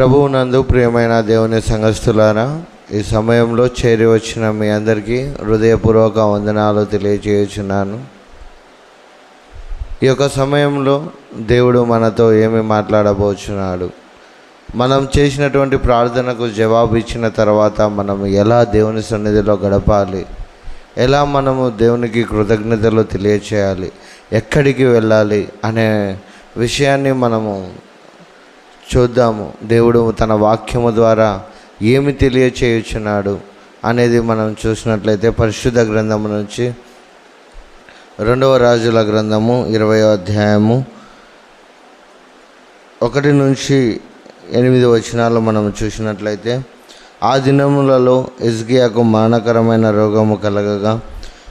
ప్రభువు నందు ప్రియమైన దేవుని సంఘస్థులారా ఈ సమయంలో చేరి వచ్చిన మీ అందరికీ హృదయపూర్వక వందనాలు తెలియజేయుచున్నాను. ఈ యొక్క సమయంలో దేవుడు మనతో ఏమి మాట్లాడబోచున్నాడు? మనం చేసినటువంటి ప్రార్థనకు జవాబు ఇచ్చిన తర్వాత మనం ఎలా దేవుని సన్నిధిలో గడపాలి? ఎలా మనము దేవునికి కృతజ్ఞతలు తెలియచేయాలి? ఎక్కడికి వెళ్ళాలి? అనే విషయాన్ని మనము చూద్దాము. దేవుడు తన వాక్యము ద్వారా ఏమి తెలియచేయుచున్నాడు అనేది మనం చూసినట్లయితే పరిశుద్ధ గ్రంథము నుంచి రెండవ రాజుల గ్రంథము ఇరవై అధ్యాయము ఒకటి నుంచి ఎనిమిది వచనాలు మనం చూసినట్లయితే ఆ దినములలో ఇజ్గియాకు మరణకరమైన రోగము కలగగా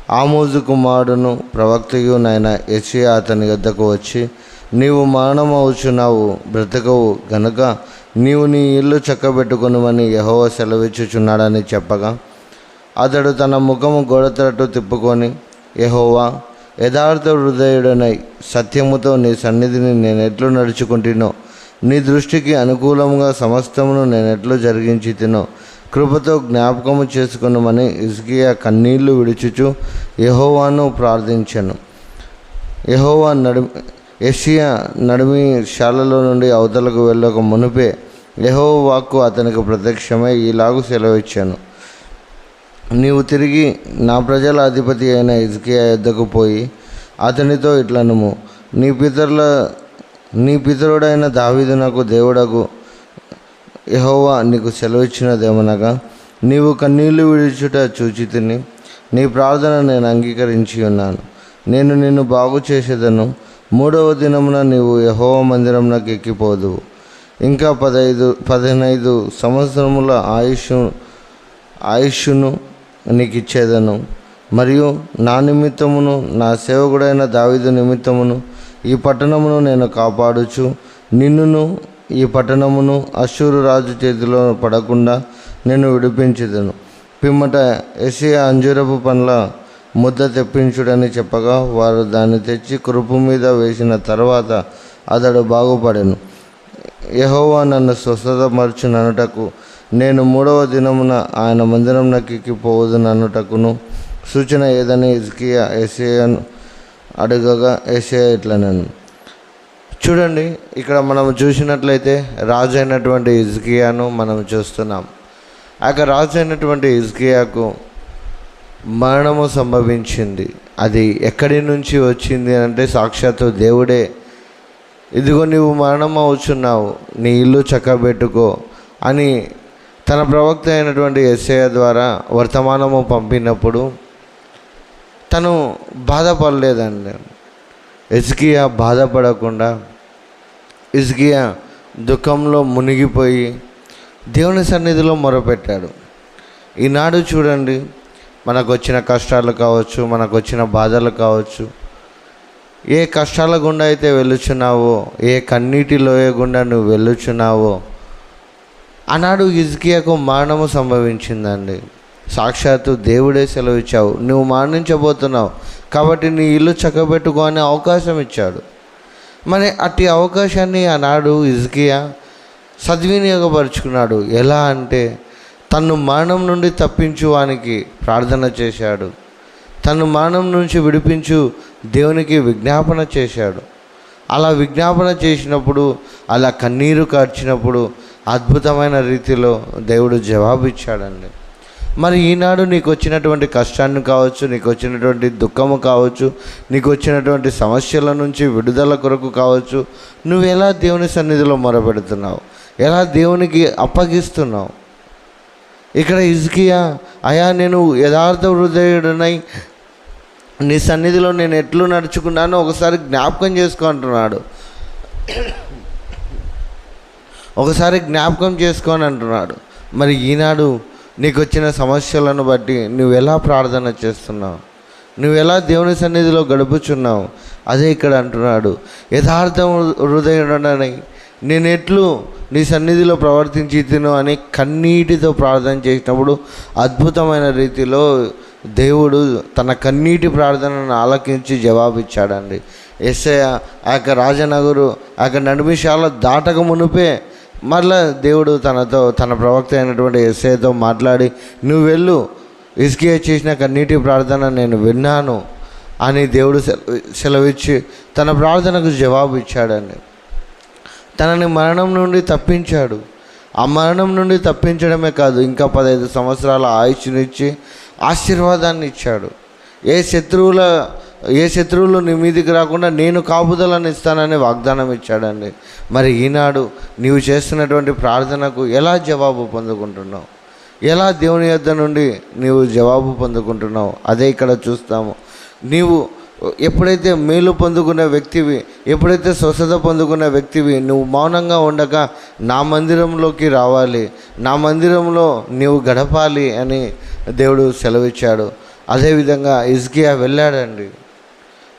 ఆమోజు కుమారుడును ప్రవక్తయునైన నాయన అతని వద్దకు వచ్చి నీవు మరణమవుచున్నావు బ్రతకవు. గనుక నీవు నీ ఇల్లు చక్కబెట్టుకునివని యహోవ సెలవిచ్చుచున్నాడని చెప్పగా అతడు తన ముఖము గోడతరట్టు తిప్పుకొని యహోవా యథార్థ హృదయుడనై సత్యముతో నీ సన్నిధిని నేను ఎట్లు నడుచుకుంటునో నీ దృష్టికి అనుకూలంగా సమస్తమును నేను ఎట్లు జరిగించి తినో కృపతో జ్ఞాపకము చేసుకున్నామని ఇస్కియా కన్నీళ్ళు విడుచుచు యహోవాను ప్రార్థించాను. యహోవా నడిమి ఎస్సియా నడిమి శాలలో నుండి అవతలకు వెళ్ళక మునిపే యహోవ వాక్కు అతనికి ప్రత్యక్షమై ఈలాగు సెలవిచ్చాను. నీవు తిరిగి నా ప్రజల అధిపతి అయిన ఇజ్కియా యుద్ధకు పోయి అతనితో ఇట్లనుము నీ పితరుల నీ పితరుడైన దావీదునకు దేవుడకు యహోవా నీకు సెలవిచ్చినదేమనగా నీవు కన్నీళ్ళు విడిచుట చూచి నీ ప్రార్థన నేను అంగీకరించి ఉన్నాను. నేను నిన్ను బాగు చేసేదను మూడవ దినమున నీవు యహోవ మందిరంలోకి ఎక్కిపోదు. ఇంకా పదహైదు పదిహేనైదు సంవత్సరముల ఆయుష్ ఆయుష్ను నీకు ఇచ్చేదను మరియు నా నిమిత్తమును నా సేవకుడైన దావిదు నిమిత్తమును ఈ పట్టణమును నేను కాపాడుచు నిన్నును ఈ పట్టణమును అశూరు రాజు చేతిలో పడకుండా నేను విడిపించదను. పిమ్మట ఎసియా అంజూరపు పండ్ల ముద్ద తెప్పించుడని చెప్పగా వారు దాన్ని తెచ్చి కృపు మీద వేసిన తర్వాత అతడు బాగుపడెను. యహోవా నన్ను స్వస్థతమర్చుననుటకు నేను మూడవ దినమున ఆయన మందిరంలోకి పోవదుననుటకును సూచన ఏదని ఇజ్కియా ఎసేయను అడగగా ఎస్ఏ ఇట్లనను చూడండి ఇక్కడ మనం చూసినట్లయితే రాజు అయినటువంటి ఇజ్కియాను మనం చూస్తున్నాం. ఆ యొక్క రాజు అయినటువంటి ఇజ్కియాకు మరణము సంభవించింది. అది ఎక్కడి నుంచి వచ్చింది అంటే సాక్షాత్తు దేవుడే. ఇదిగో నీవు మరణం అవుచున్నావు నీ ఇల్లు చక్కబెట్టుకో అని తన ప్రవక్త అయినటువంటి ఎస్ఐ ద్వారా వర్తమానము పంపినప్పుడు తను బాధపడలేదండి. ఇజ్కియా బాధపడకుండా ఇజ్కియా దుఃఖంలో మునిగిపోయి దేవుని సన్నిధిలో మొరపెట్టాడు. ఈనాడు చూడండి మనకు వచ్చిన కష్టాలు కావచ్చు మనకు వచ్చిన బాధలు కావచ్చు ఏ కష్టాల గుండా అయితే వెళ్ళుచున్నావో ఏ కన్నీటిలోయ గుండా నువ్వు వెళ్ళుచున్నావో ఆనాడు ఇజ్కియాకు మరణము సంభవించిందండి. సాక్షాత్తు దేవుడే సెలవిచ్చావు నువ్వు మరణించబోతున్నావు కాబట్టి నీ ఇల్లు చక్కబెట్టుకోనే అవకాశం ఇచ్చాడు. మరి అట్టి అవకాశాన్ని ఆనాడు ఇజ్కియా సద్వినియోగపరుచుకున్నాడు. ఎలా అంటే తను మరణం నుండి తప్పించువానికి ప్రార్థన చేశాడు. తను మరణం నుంచి విడిపించు దేవునికి విజ్ఞాపన చేశాడు. అలా విజ్ఞాపన చేసినప్పుడు అలా కన్నీరు కార్చినప్పుడు అద్భుతమైన రీతిలో దేవుడు జవాబు ఇచ్చాడండి మరి ఈనాడు నీకు వచ్చినటువంటి కష్టాన్ని కావచ్చు నీకు వచ్చినటువంటి దుఃఖము కావచ్చు నీకు వచ్చినటువంటి సమస్యల నుంచి విడుదల కొరకు కావచ్చు నువ్వు ఎలా దేవుని సన్నిధిలో మొరపెడుతున్నావు? ఎలా దేవునికి అప్పగిస్తున్నావు? ఇక్కడ ఇజ్కియా అయా నేను యథార్థ హృదయుడునై నీ సన్నిధిలో నేను ఎట్లు నడుచుకున్నానో ఒకసారి జ్ఞాపకం చేసుకో అంటున్నాడు. ఒకసారి జ్ఞాపకం చేసుకొని అంటున్నాడు. మరి ఈనాడు నీకు వచ్చిన సమస్యలను బట్టి నువ్వు ఎలా ప్రార్థన చేస్తున్నావు? నువ్వు ఎలా దేవుని సన్నిధిలో గడుపుచున్నావు? అదే ఇక్కడ అంటున్నాడు. యథార్థం హృదయుడనై నేను ఎట్లు నీ సన్నిధిలో ప్రవర్తించి తిను అని కన్నీటితో ప్రార్థన చేసినప్పుడు అద్భుతమైన రీతిలో దేవుడు తన కన్నీటి ప్రార్థనను ఆలకించి జవాబిచ్చాడండి. ఎస్ఐ ఆ యొక్క రాజనగరు ఆ యొక్క నడిమిషాల దాటక మునిపే మరలా దేవుడు తనతో తన ప్రవక్త అయినటువంటి ఎస్ఐతో మాట్లాడి నువ్వు వెళ్ళు ఇసుకే చేసిన కన్నీటి ప్రార్థన నేను విన్నాను అని దేవుడు సెలవిచ్చి తన ప్రార్థనకు జవాబు ఇచ్చాడండి తనని మరణం నుండి తప్పించాడు. ఆ మరణం నుండి తప్పించడమే కాదు ఇంకా పదహైదు సంవత్సరాల ఆయుష్నిచ్చి ఆశీర్వాదాన్ని ఇచ్చాడు. ఏ శత్రువుల ఏ శత్రువులు నీ మీదికి రాకుండా నేను కాపుదలను ఇస్తానని వాగ్దానం ఇచ్చాడండి. మరి ఈనాడు నీవు చేస్తున్నటువంటి ప్రార్థనకు ఎలా జవాబు పొందుకుంటున్నావు? ఎలా దేవుని యొద్ద నుండి నీవు జవాబు పొందుకుంటున్నావు? అదే ఇక్కడ చూస్తాము. నీవు ఎప్పుడైతే మేలు పొందుకునే వ్యక్తివి ఎప్పుడైతే స్వస్థత పొందుకునే వ్యక్తివి నువ్వు మౌనంగా ఉండక నా మందిరంలోకి రావాలి నా మందిరంలో నీవు గడపాలి అని దేవుడు సెలవిచ్చాడు. అదేవిధంగా ఇజ్కియా వెళ్ళాడండి.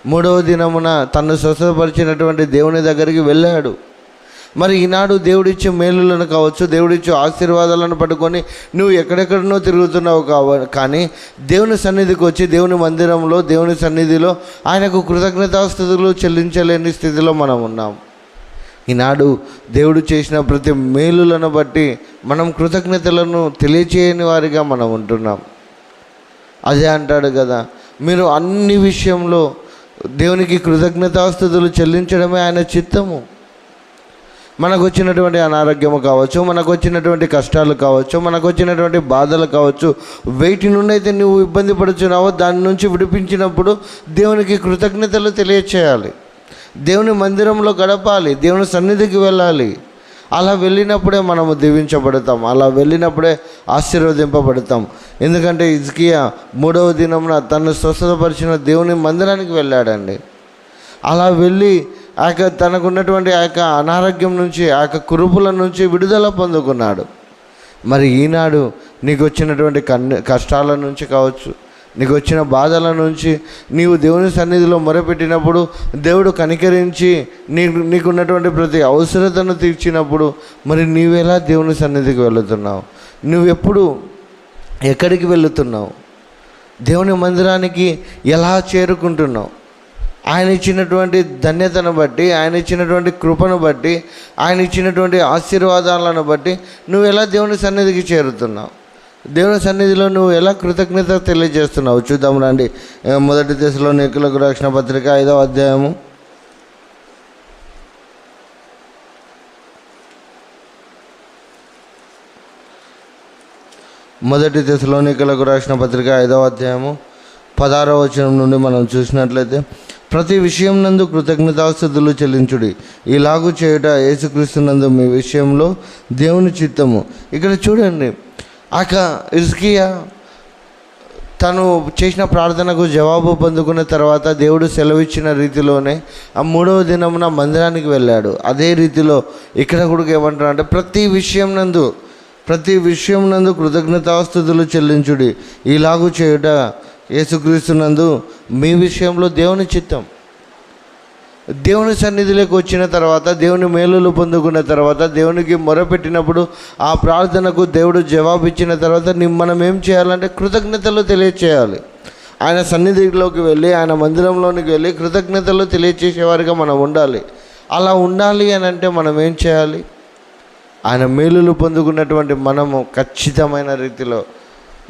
మూడవ దినమున తను స్వస్థపరిచినటువంటి దేవుని దగ్గరికి వెళ్ళాడు. మరి ఈనాడు దేవుడిచ్చే మేలులను కావచ్చు దేవుడిచ్చే ఆశీర్వాదాలను పట్టుకొని నువ్వు ఎక్కడెక్కడనో తిరుగుతున్నావు కావ కానీ దేవుని సన్నిధికి వచ్చి దేవుని మందిరంలో దేవుని సన్నిధిలో ఆయనకు కృతజ్ఞతాస్థుతులు చెల్లించలేని స్థితిలో మనం ఉన్నాం. ఈనాడు దేవుడు చేసిన ప్రతి మేలులను బట్టి మనం కృతజ్ఞతలను తెలియచేయని వారిగా మనం ఉంటున్నాం. అదే అంటాడు కదా మీరు అన్ని విషయంలో దేవునికి కృతజ్ఞతాస్థుతులు చెల్లించడమే ఆయన చిత్తము. మనకు వచ్చినటువంటి అనారోగ్యము కావచ్చు మనకు వచ్చినటువంటి కష్టాలు కావచ్చు మనకు వచ్చినటువంటి బాధలు కావచ్చు వేటి నుండి అయితే నువ్వు ఇబ్బంది పడుచున్నావో దాని నుంచి విడిపించినప్పుడు దేవునికి కృతజ్ఞతలు తెలియచేయాలి. దేవుని మందిరంలో గడపాలి దేవుని సన్నిధికి వెళ్ళాలి. అలా వెళ్ళినప్పుడే మనము దీవించబడతాం అలా వెళ్ళినప్పుడే ఆశీర్వదింపబడతాం. ఎందుకంటే ఇజ్కియా మూడవ దినంన తను స్వస్థతపరిచిన దేవుని మందిరానికి వెళ్ళాడండి. అలా వెళ్ళి ఆ యొక్క తనకున్నటువంటి ఆ యొక్క అనారోగ్యం నుంచి ఆ యొక్క కురుపుల నుంచి విడుదల పొందుకున్నాడు. మరి ఈనాడు నీకు వచ్చినటువంటి కన్ను కష్టాల నుంచి కావచ్చు నీకు వచ్చిన బాధల నుంచి నీవు దేవుని సన్నిధిలో మొరపెట్టినప్పుడు దేవుడు కనికరించి నీకు నీకున్నటువంటి ప్రతి అవసరతను తీర్చినప్పుడు మరి నీవెలా దేవుని సన్నిధికి వెళుతున్నావు? నువ్వెప్పుడు ఎక్కడికి వెళుతున్నావు? దేవుని మందిరానికి ఎలా చేరుకుంటున్నావు? ఆయన ఇచ్చినటువంటి ధన్యతను బట్టి ఆయన ఇచ్చినటువంటి కృపను బట్టి ఆయన ఇచ్చినటువంటి ఆశీర్వాదాలను బట్టి నువ్వు ఎలా దేవుని సన్నిధికి చేరుతున్నావు? దేవుని సన్నిధిలో నువ్వు ఎలా కృతజ్ఞత తెలియజేస్తున్నావు? చూద్దాం రండి. మొదటి దశలో నికులకు రక్షణ పత్రిక ఐదవ అధ్యాయము. మొదటి దశలోనికలకు రాసిన పత్రిక ఐదవ అధ్యాయము. పదహారవ వచనం నుండి మనం చూసినట్లయితే ప్రతి విషయం నందు కృతజ్ఞతాస్థుతులు చెల్లించుడి. ఇలాగూ చేయుట యేసుక్రీస్తునందు మీ విషయంలో దేవుని చిత్తము. ఇక్కడ చూడండి ఆక ఇస్కియా తను చేసిన ప్రార్థనకు జవాబు పొందుకున్న తర్వాత దేవుడు సెలవిచ్చిన రీతిలోనే ఆ మూడవ దినమున మందిరానికి వెళ్ళాడు. అదే రీతిలో ఇక్కడ కూడా ఏమంటారు అంటే ప్రతి విషయం నందు ప్రతి విషయం నందు కృతజ్ఞతాస్థుతులు చెల్లించుడి. ఇలాగూ చేయుట యేసుక్రీస్తునందు మీ విషయంలో దేవుని చిత్తం. దేవుని సన్నిధిలోకి వచ్చిన తర్వాత దేవుని మేలులు పొందుకున్న తర్వాత దేవునికి మొరపెట్టినప్పుడు ఆ ప్రార్థనకు దేవుడు జవాబు ఇచ్చిన తర్వాత మనం ఏం చేయాలంటే కృతజ్ఞతలు తెలియచేయాలి. ఆయన సన్నిధిలోకి వెళ్ళి ఆయన మందిరంలోనికి వెళ్ళి కృతజ్ఞతలు తెలియచేసేవారిగా మనం ఉండాలి. అలా ఉండాలి అని అంటే మనం ఏం చేయాలి? ఆయన మేలులు పొందుకున్నటువంటి మనము ఖచ్చితమైన రీతిలో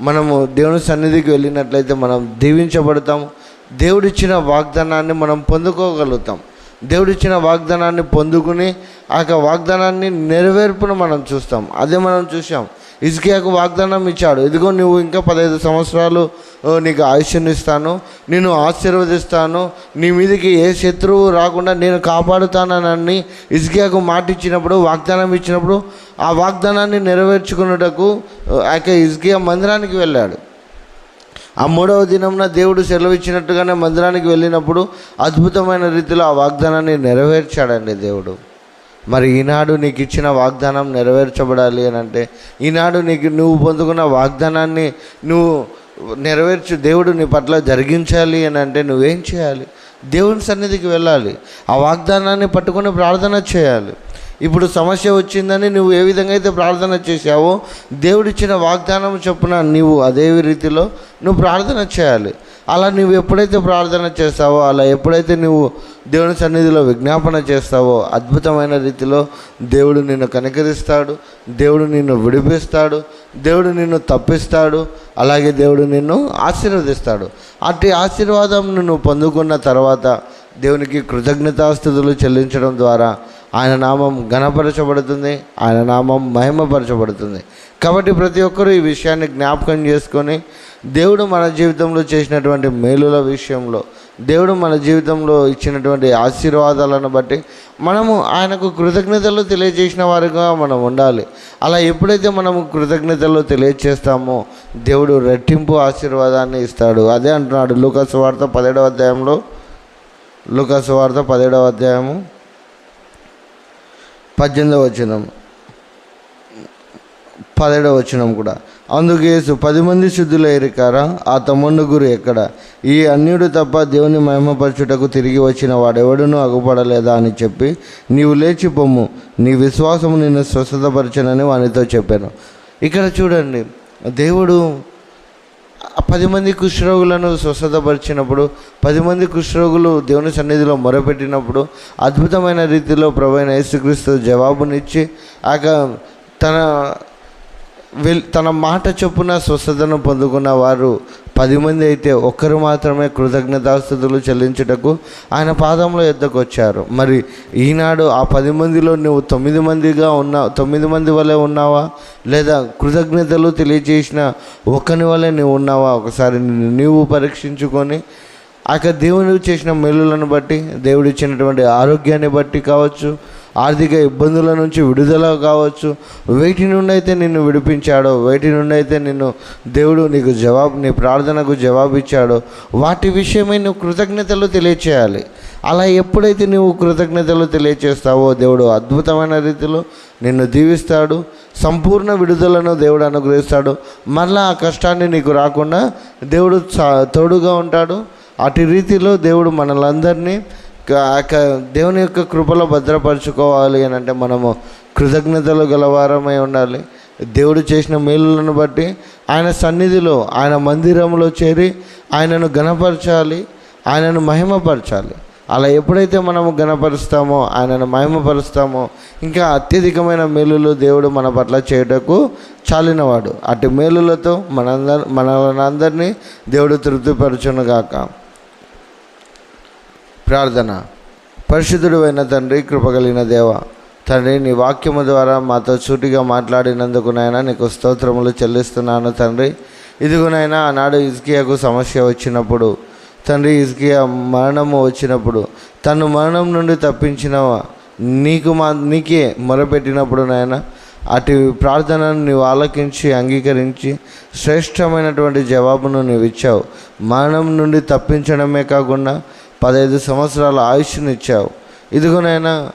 మనము దేవుని సన్నిధికి వెళ్ళినట్లయితే మనం దీవించబడతాం దేవుడిచ్చిన వాగ్దానాన్ని మనం పొందుకోగలుగుతాం. దేవుడిచ్చిన వాగ్దానాన్ని పొందుకుని ఆ యొక్క వాగ్దానాన్ని నెరవేర్పును మనం చూస్తాం. అదే మనం చూసాం ఇజ్కియాకు వాగ్దానం ఇచ్చాడు. ఇదిగో నువ్వు ఇంకా పదహైదు సంవత్సరాలు నీకు ఆయుష్ని ఇస్తాను నేను ఆశీర్వదిస్తాను నీ మీదకి ఏ శత్రువు రాకుండా నేను కాపాడుతానని ఇజ్కియాకు మాట ఇచ్చినప్పుడు వాగ్దానం ఇచ్చినప్పుడు ఆ వాగ్దానాన్ని నెరవేర్చుకున్నటకు ఆ యొక్క ఇజ్కియా మందిరానికి వెళ్ళాడు. ఆ మూడవ దినంన దేవుడు సెలవిచ్చినట్టుగానే మందిరానికి వెళ్ళినప్పుడు అద్భుతమైన రీతిలో ఆ వాగ్దానాన్ని నెరవేర్చాడండి దేవుడు. మరి ఈనాడు నీకు ఇచ్చిన వాగ్దానం నెరవేర్చబడాలి అని అంటే ఈనాడు నీకు నువ్వు పొందుకున్న వాగ్దానాన్ని నువ్వు నెరవేర్చు దేవుడు నీ పట్ల జరిగించాలి అని అంటే నువ్వేం చేయాలి? దేవుని సన్నిధికి వెళ్ళాలి. ఆ వాగ్దానాన్ని పట్టుకొని ప్రార్థన చేయాలి. ఇప్పుడు సమస్య వచ్చిందని నువ్వు ఏ విధంగా అయితే ప్రార్థన చేశావో దేవుడిచ్చిన వాగ్దానం చొప్పున నీవు అదే రీతిలో నువ్వు ప్రార్థన చేయాలి. అలా నువ్వు ఎప్పుడైతే ప్రార్థన చేస్తావో అలా ఎప్పుడైతే నువ్వు దేవుని సన్నిధిలో విజ్ఞాపన చేస్తావో అద్భుతమైన రీతిలో దేవుడు నిన్ను కనికరిస్తాడు దేవుడు నిన్ను విడిపిస్తాడు దేవుడు నిన్ను తప్పిస్తాడు అలాగే దేవుడు నిన్ను ఆశీర్వదిస్తాడు. అట్టి ఆశీర్వాదం నువ్వు పొందుకున్న తర్వాత దేవునికి కృతజ్ఞతాస్థుతులు చెల్లించడం ద్వారా ఆయన నామం ఘనపరచబడుతుంది ఆయన నామం మహిమపరచబడుతుంది. కాబట్టి ప్రతి ఒక్కరూ ఈ విషయాన్ని జ్ఞాపకం చేసుకొని దేవుడు మన జీవితంలో చేసినటువంటి మేలుల విషయంలో దేవుడు మన జీవితంలో ఇచ్చినటువంటి ఆశీర్వాదాలను బట్టి మనము ఆయనకు కృతజ్ఞతలు తెలియజేసిన వారిగా మనం ఉండాలి. అలా ఎప్పుడైతే మనము కృతజ్ఞతలు తెలియజేస్తామో దేవుడు రెట్టింపు ఆశీర్వాదాన్ని ఇస్తాడు. అదే అంటున్నాడు లూకాసు వార్త పదిహేడవ అధ్యాయంలో. లూకాసు వార్త పదిహేడవ అధ్యాయము. పద్దెనిమిదవ వచనం. పదిహేడవ వచనం కూడా. అందుకేసు పది మంది శుద్ధులయ్యారు కారా ఆ తమ్ముడుగురు ఎక్కడ? ఈ అన్యుడు తప్ప దేవుని మహిమపరచుటకు తిరిగి వచ్చిన వాడెవడునూ అగుపడలేదా అని చెప్పి నీవు లేచి పొమ్ము. నీ విశ్వాసము నిన్ను స్వస్థతపరచనని వానితో చెప్పాను. ఇక్కడ చూడండి దేవుడు పది మంది కుష్ఠరోగులను స్వస్థతపరిచినప్పుడు పది మంది కుష్ఠరోగులు దేవుని సన్నిధిలో మొరపెట్టినప్పుడు అద్భుతమైన రీతిలో ప్రభైన యేసుక్రీస్తు జవాబునిచ్చి ఆ తన తన మాట చొప్పున స్వస్థతను పొందుకున్న వారు పది మంది అయితే ఒక్కరు మాత్రమే కృతజ్ఞతాస్థుతులు చెల్లించుటకు ఆయన పాదంలో ఎద్దకొచ్చారు మరి ఈనాడు ఆ పది మందిలో నువ్వు తొమ్మిది మందిగా ఉన్నా తొమ్మిది మంది వలె ఉన్నావా? లేదా కృతజ్ఞతలు తెలియజేసిన ఒకని వలె నువ్వు ఉన్నావా? ఒకసారి నీవు పరీక్షించుకొని ఆ యొక్క దేవుడు చేసిన మేలులను బట్టి దేవుడు ఇచ్చినటువంటి ఆరోగ్యాన్ని బట్టి కావచ్చు ఆర్థిక ఇబ్బందుల నుంచి విడుదల కావచ్చు. వేటి నుండి అయితే నిన్ను విడిపించాడో వేటి నుండి అయితే నిన్ను దేవుడు నీకు జవాబు నీ ప్రార్థనకు జవాబు ఇచ్చాడో వాటి విషయమై నువ్వు కృతజ్ఞతలు తెలియచేయాలి. అలా ఎప్పుడైతే నువ్వు కృతజ్ఞతలు తెలియచేస్తావో దేవుడు అద్భుతమైన రీతిలో నిన్ను దీవిస్తాడు. సంపూర్ణ విడుదలను దేవుడు అనుగ్రహిస్తాడు. మళ్ళా ఆ కష్టాన్ని నీకు రాకుండా దేవుడు తోడుగా ఉంటాడు. అటు రీతిలో దేవుడు మనలందరినీ దేవుని యొక్క కృపలో భద్రపరచుకోవాలి అని అంటే మనము కృతజ్ఞతలు గలవారమై ఉండాలి. దేవుడు చేసిన మేలులను బట్టి ఆయన సన్నిధిలో ఆయన మందిరంలో చేరి ఆయనను గణపరచాలి ఆయనను మహిమపరచాలి. అలా ఎప్పుడైతే మనము గణపరుస్తామో ఆయనను మహిమపరుస్తామో ఇంకా అత్యధికమైన మేలులు దేవుడు మన పట్ల చేయుటకు చాలినవాడు. అటు మేలులతో మనందరి మనందరినీ దేవుడు తృప్తిపరచునుగాక. ప్రార్థన. పరిశుద్ధుడు అయిన తండ్రి కృపగలిగిన దేవ తండ్రి నీ వాక్యము ద్వారా మాతో సూటిగా మాట్లాడినందుకు నాయన నీకు స్తోత్రములు చెల్లిస్తున్నాను తండ్రి. ఇదిగునైనా ఆనాడు ఇజ్కియాకు సమస్య వచ్చినప్పుడు తండ్రి ఇజ్కియా మరణము వచ్చినప్పుడు తను మరణం నుండి తప్పించిన నీకు మా నీకే మొరపెట్టినప్పుడు నాయన అటు ప్రార్థనను నీవు ఆలకించి అంగీకరించి శ్రేష్టమైనటువంటి జవాబును నీవు ఇచ్చావు మరణం నుండి తప్పించడమే కాకుండా పదహైదు సంవత్సరాల ఆయుష్ను ఇచ్చావు ఇదిగోనైనా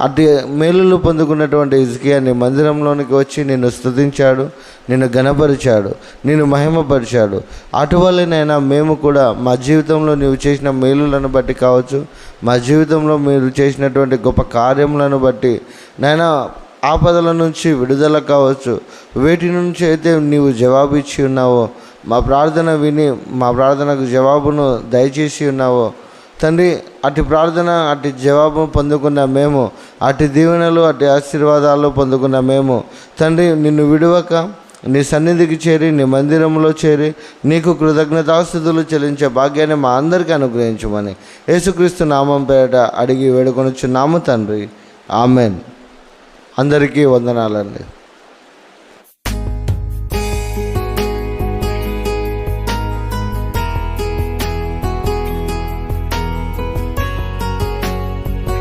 అటు మేలులు పొందుకున్నటువంటి ఇజ్కియా నీ మందిరంలోనికి వచ్చి నిన్ను స్తుతించాడు నిన్ను గణపరిచాడు నిన్ను మహిమపరిచాడు. అటువల్లనైనా మేము కూడా మా జీవితంలో నీవు చేసిన మేలులను బట్టి కావచ్చు మా జీవితంలో మీరు చేసినటువంటి గొప్ప కార్యములను బట్టి. నైనా ఆపదల నుంచి విడుదల కావచ్చు. వేటి నుంచి అయితే నీవు జవాబు ఇచ్చి ఉన్నావో మా ప్రార్థన విని మా ప్రార్థనకు జవాబును దయచేసి ఉన్నావో తండ్రి అటు ప్రార్థన అటు జవాబు పొందుకున్న మేము అటు దీవెనలు అటు ఆశీర్వాదాలు పొందుకున్న మేము. తండ్రి నిన్ను విడవక నీ సన్నిధికి చేరి నీ మందిరంలో చేరి నీకు కృతజ్ఞతాస్థుతులు చెల్లించే భాగ్యాన్ని మా అందరికీ అనుగ్రహించమని యేసుక్రీస్తు నామం పేరట అడిగి వేడుకొనొచ్చు నామ తండ్రి. ఆమెన్. అందరికీ వందనాలండి.